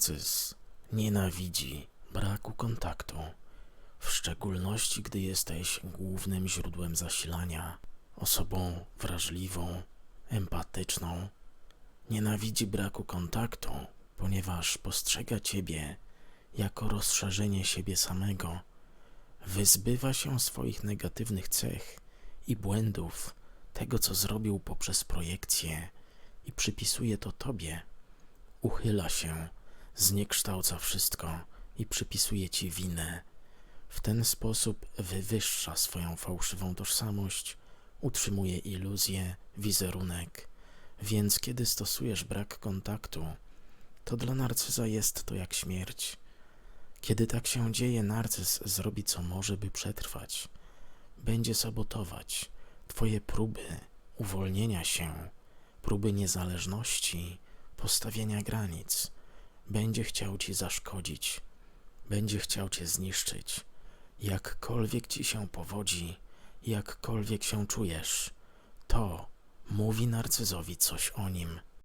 Narcyz nienawidzi braku kontaktu, w szczególności gdy jesteś głównym źródłem zasilania, osobą wrażliwą, empatyczną. Nienawidzi braku kontaktu, ponieważ postrzega ciebie jako rozszerzenie siebie samego. Wyzbywa się swoich negatywnych cech i błędów, tego co zrobił poprzez projekcję i przypisuje to tobie. Uchyla się, zniekształca wszystko i przypisuje ci winę. W ten sposób wywyższa swoją fałszywą tożsamość, utrzymuje iluzję, wizerunek. Więc kiedy stosujesz brak kontaktu, to dla narcyza jest to jak śmierć. Kiedy tak się dzieje, narcyz zrobi co może, by przetrwać. Będzie sabotować Twoje próby uwolnienia się, próby niezależności, postawienia granic. Będzie chciał Ci zaszkodzić, będzie chciał Cię zniszczyć. Jakkolwiek Ci się powodzi, jakkolwiek się czujesz, to mówi narcyzowi coś o nim.